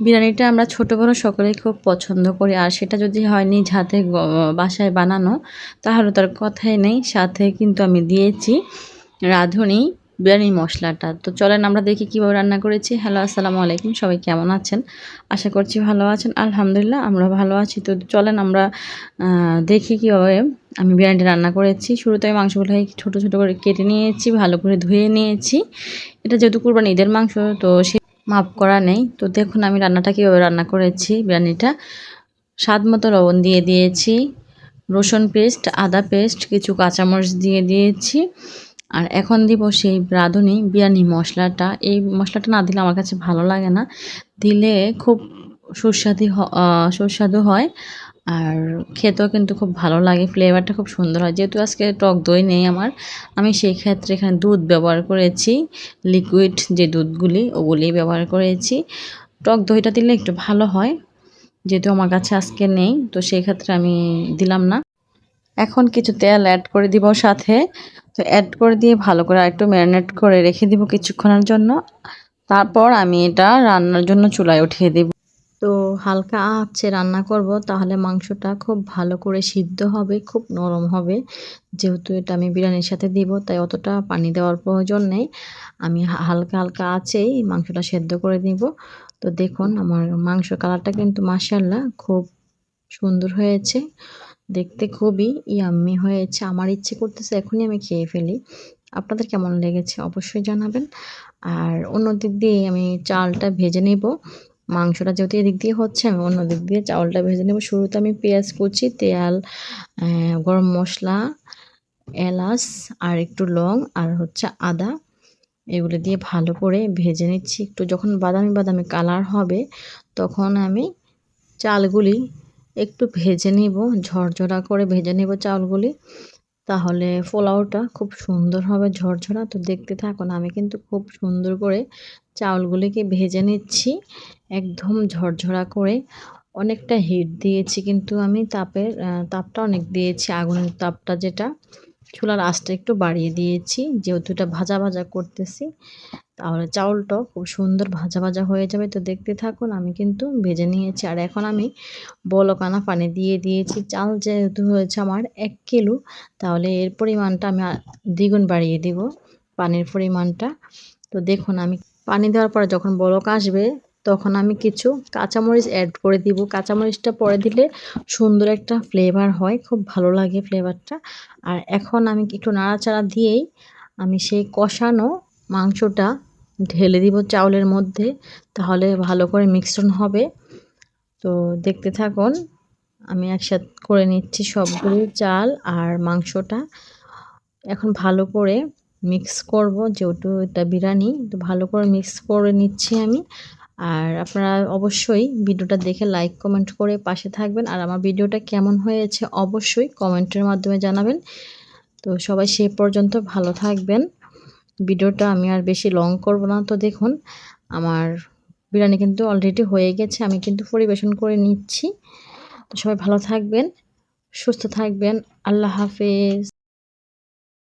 বিরিয়ানিটা আমরা ছোট বড় সকলেই খুব পছন্দ করি, আর সেটা যদি হয় নিজ হাতে বাসায় বানানো, তাহলে তার কথাই নেই। সাথে কিন্তু আমি দিয়েছি রাঁধুনি বিরিয়ানি মশলাটা। তো চলেন আমরা দেখি কীভাবে রান্না করেছি। হ্যালো, আসসালামু আলাইকুম। সবাই কেমন আছেন? আশা করছি ভালো আছেন। আলহামদুলিল্লাহ, আমরা ভালো আছি। তো চলেন আমরা দেখি কীভাবে আমি বিরিয়ানিটা রান্না করেছি। শুরুতে আমি মাংসগুলো ছোটো ছোটো করে কেটে নিয়েছি, ভালো করে ধুয়ে নিয়েছি। এটা যেহেতু কুরবানি ঈদের মাংস, তো সে মাপ করা নেই। তো দেখুন আমি রান্নাটা কীভাবে রান্না করেছি, বিরিয়ানিটা। স্বাদ মতো লবণ দিয়ে দিয়েছি, রসুন পেস্ট, আদা পেস্ট, কিছু কাঁচামরিচ দিয়ে দিয়েছি। আর এখন দিব সেই রাঁধুনি বিরিয়ানি মশলাটা। এই মশলাটা না দিলে আমার কাছে ভালো লাগে না। দিলে খুব সুস্বাদু সুস্বাদু হয়। আর খেতেও কিন্তু খুব ভালো লাগে ফ্লেভারটা খুব সুন্দর হয়। যেহেতু আজকে টক দই নেই আমার, আমি সেই ক্ষেত্রে এখানে দুধ ব্যবহার করেছি লিকুইড যে দুধগুলি ওগুলি ব্যবহার করেছি। টক দইটা দিলে একটু ভালো হয়, যেহেতু আমার কাছে আজকে নেই, তো সেই ক্ষেত্রে আমি দিলাম না। এখন কিছু তেল অ্যাড করে দিব সাথে, তো অ্যাড করে দিয়ে ভালো করে একটু ম্যারিনেট করে রেখে দিব কিছুক্ষণের জন্য। তারপর আমি এটা রান্নার জন্য চুলায় উঠিয়ে দেব। তো হালকা আঁচে রান্না করব, তাহলে মাংসটা খুব ভালো করে সিদ্ধ হবে, খুব নরম হবে। যেহেতু এটা আমি বিরিয়ানির সাথে দিব, তাই অতটা পানি দেওয়ার প্রয়োজন নেই। আমি হালকা হালকা আঁচেই মাংসটা সেদ্ধ করে নিব। তো দেখুন আমার মাংস কালারটা কিন্তু মাসাল্লাহ খুব সুন্দর হয়েছে। দেখতে খুবই ইয়াম্মি হয়েছে। আমার ইচ্ছে করতেছে এখনই আমি খেয়ে ফেলি। আপনাদের কেমন লেগেছে অবশ্যই জানাবেন। আর অন্য দিক দিয়ে আমি চালটা ভেজে নেব। মাংসটা যেহেতু এদিক দিয়ে হচ্ছে, আমি অন্য দিক দিয়ে চাউলটা ভেজে নেব। শুরুতে আমি পেঁয়াজ কুচি, তেল গরম মশলা, এলাচ আর একটু লং আর হচ্ছে আদা। এগুলো দিয়ে ভালো করে ভেজে নিচ্ছি। একটু যখন বাদামি বাদামি কালার হবে, তখন আমি চালগুলি একটু ভেজে নিব, ঝরঝরা করে ভেজে নেব চাউলগুলি তাহলে পোলাওটা খুব সুন্দরভাবে ঝরঝরা। তো দেখতে থাকুন আমি কিন্তু খুব সুন্দর করে চাউলগুলিকে ভেজে নিচ্ছি, একদম ঝরঝরা করে। অনেকটা হিট দিয়েছি কিন্তু আমি, তাপের তাপটা অনেক দিয়েছি, আগুনের তাপটা যেটা। চুলার আঁচটা একটু বাড়িয়ে দিয়েছি। যেহেতু এটা ভাজা ভাজা করতেছি, তাহলে চাউলটাও খুব সুন্দর ভাজা ভাজা হয়ে যাবে। তো দেখতে থাকুন, আমি কিন্তু ভেজে নিয়েছি। আর এখন আমি বলকানা পানি দিয়ে দিয়েছি। চাল যেহেতু হয়েছে আমার এক কিলো, তাহলে এর পরিমাণটা আমি দ্বিগুণ বাড়িয়ে দিব পানির পরিমাণটা। তো দেখুন, আমি পানি দেওয়ার পরে যখন বলক আসবে তখন আমি কিছু কাঁচামরিচ অ্যাড করে দিব। কাঁচামরিচটা পরে দিলে সুন্দর একটা ফ্লেভার হয়, খুব ভালো লাগে ফ্লেভারটা আর এখন আমি একটু নাড়াচাড়া দিয়েই আমি সেই কষানো মাংসটা ঢেলে দিব চাউলের মধ্যে, তাহলে ভালো করে মিশ্রণ হবে। তো দেখতে থাকুন, আমি একসাথ করে নিচ্ছি সবগুলো চাল আর মাংসটা। এখন ভালো করে মিক্স করব, যেহেতু এটা বিরিয়ানি, তো ভালো করে মিক্স করে নিচ্ছি আমি। আর আপনারা অবশ্যই ভিডিওটা দেখে লাইক কমেন্ট করে পাশে থাকবেন। আর আমার ভিডিওটা কেমন হয়েছে অবশ্যই কমেন্টের মাধ্যমে জানাবেন। তো সবাই সে পর্যন্ত ভালো থাকবেন। ভিডিওটা আমি আর বেশি লং করব না। তো দেখুন, আমার বিরিয়ানি কিন্তু অলরেডি হয়ে গেছে। আমি কিন্তু পরিবেশন করে নিচ্ছি। তো সবাই ভালো থাকবেন, সুস্থ থাকবেন। আল্লাহ হাফেজ।